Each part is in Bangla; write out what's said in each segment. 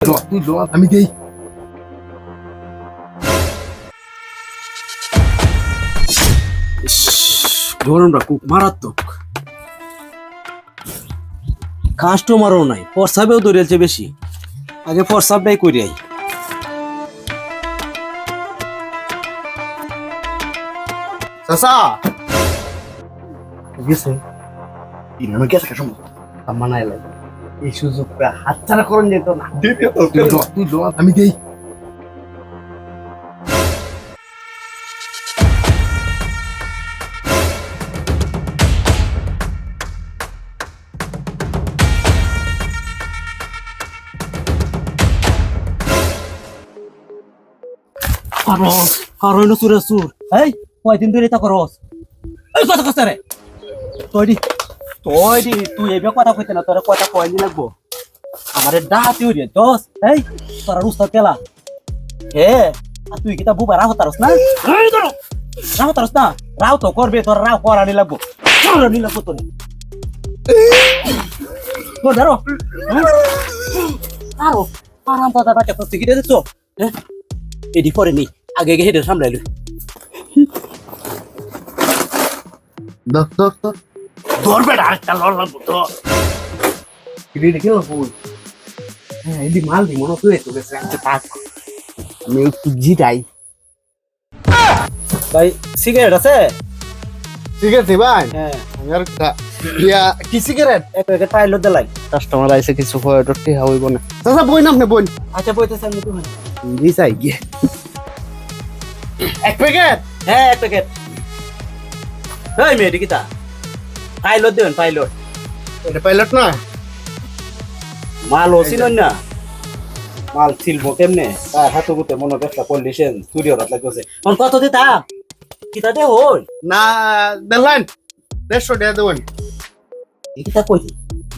তুই ল আমি দেই গরমটা খুব মারাত্মক। কাস্টমারও নাই প্রস্রাবেও দৌড়েছে বেশি। আগে প্রস্রাবটাই করি আই চাচা! গেছে। ইনানো গেছে কাশম মানাই লাগে। এই সুযোগটা হাতছাড়া করুন যেত না। তুই আমি দেই। পারস আর হইল সুরে সুর। এই কয়দিন ধরে তা করস? এই কথা কথা রে। দি? তুই দি তুই এবার কথা কইতে না তোর কথা কয়দিন লাগবো? আমারে ডাহাতি হইরে দোস এই তোরা রুস্তা তেলা হে আর তুই কিতা বুবা রাহ তারস না? এই রাহ তারস না? রাও তো করবে তোর রাও করানি লাগবো। করানি লাগবো তোর। তোর ধরো। আরও। আরাম দাদা বাচ্চা করতে গিয়ে দিচ্ছ হ্যাঁ এডি পরে নেই আগে আগে হেডে সামলাইলো দক দক দক ধরবে না আরেকটা লড় লাগবো তো ফুল হ্যাঁ এডি মাল দি মনে তো একটা পাক আমি একটু জিরাই ভাই সিগারেট আছে? আছে ভাই? হ্যাঁ। আর ইয়া কি সিগারেট এক প্যাকেট পাইলো দেলাই কাস্টমার আইছে কিছু হয় ডটে হইব না। চাচা বই না আপনি বই। আচ্ছা বইতেছে আমি তুমি দিছাই গিয়ে এক প্যাকেট? হ্যাঁ এক প্যাকেট। এই মেয়ে কিতা পাইলট দেবেন পাইলট এটা পাইলট না? মাল ছিল না? মাল ছিল কেমনে? তার হাতে গুতে মনে ব্যবসা কন্ডিশন স্টুডিও রাত লাগছে কোন কত দিতা কিতা দে হই? না দেলাইন দেড়শো টাকা দেবেন। কিতা কই?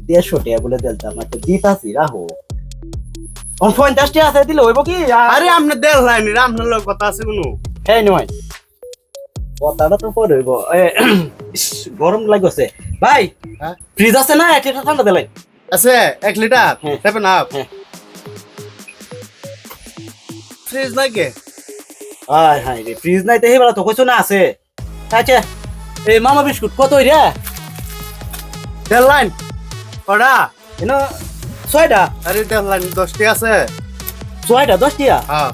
দেড়শো টাকা বলে দিলতা আমার তো দিতাছি রাহো। কোন পঞ্চাশ টাকা আছে দিলে হইব কি? আরে আপনি দেলাইন এটা আপনার লোক কথা আছে কোনো? হ্যাঁ নয়। কথাটা তো পরে গরম লাগছে। ভাই হ্যাঁ? ফ্রিজ আছে না? এটা ঠান্ডা দিলাই। আছে? এক লিটার? হ্যাঁ। সেভেন আপ হ্যাঁ। ফ্রিজ লাগে হাই হাই রে ফ্রিজ নাই তো হেবেলা তো কইছো না আছে। আচ্ছা এই মামা বিস্কুট কত রে দেলাইন কটা এনো ছয়টা। আরে দেলাইন দশটি আছে। ছয়টা দশ টিয়া হ্যাঁ।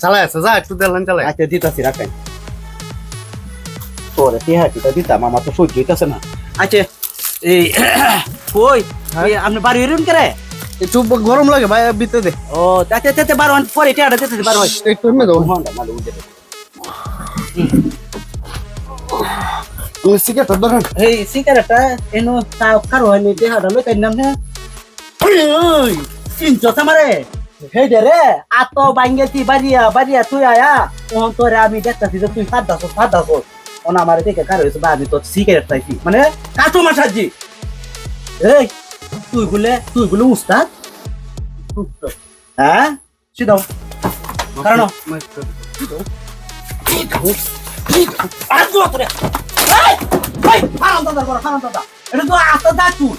চালাই আছে যা একটু দেলাইন চালাই। আচ্ছা দিতাছি রাখেন। তোরে টিহা টিটা দিতাম আমার তো সহ্য হইতাছে না। আচ্ছা এই কই হ্যাঁ? আপনি বাড়ি হইলেন কে রে একটু গরম লাগে ভাই বিতে দে। ও তাতে তাতে বারো হন পরে টিয়াটা দিতে বারো হয় একটু এমনি দেবো হন্ডা মালু উঠে তুমি সিগারেট ধরেন এই সিগারেটটা এনো তাও কারও হয়নি দেহাটা লই কাই নাম না ওই চিনছ আমারে হেই রে আত বাঙ্গেতি বাড়িয়া বাড়িয়া তুই আয়া? ওহন তোরে আমি দেখতাছি যে তুই সাত দাস সাত দাস। ওনা আমারে দেখে কারও হয়েছে বা আমি তো সিগারেট চাইছি মানে কাস্টমার সাজি এই, তুই বলে তুই বলে উস্তাদ। হ্যাঁ? সিদাও কারণ? এটা তো আস্তে দাঁত তুই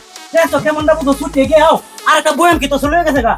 কেমন দাবো তো ছুটে গিয়ে আও। আর একটা বয়াম কি তো চলে গেছে গা?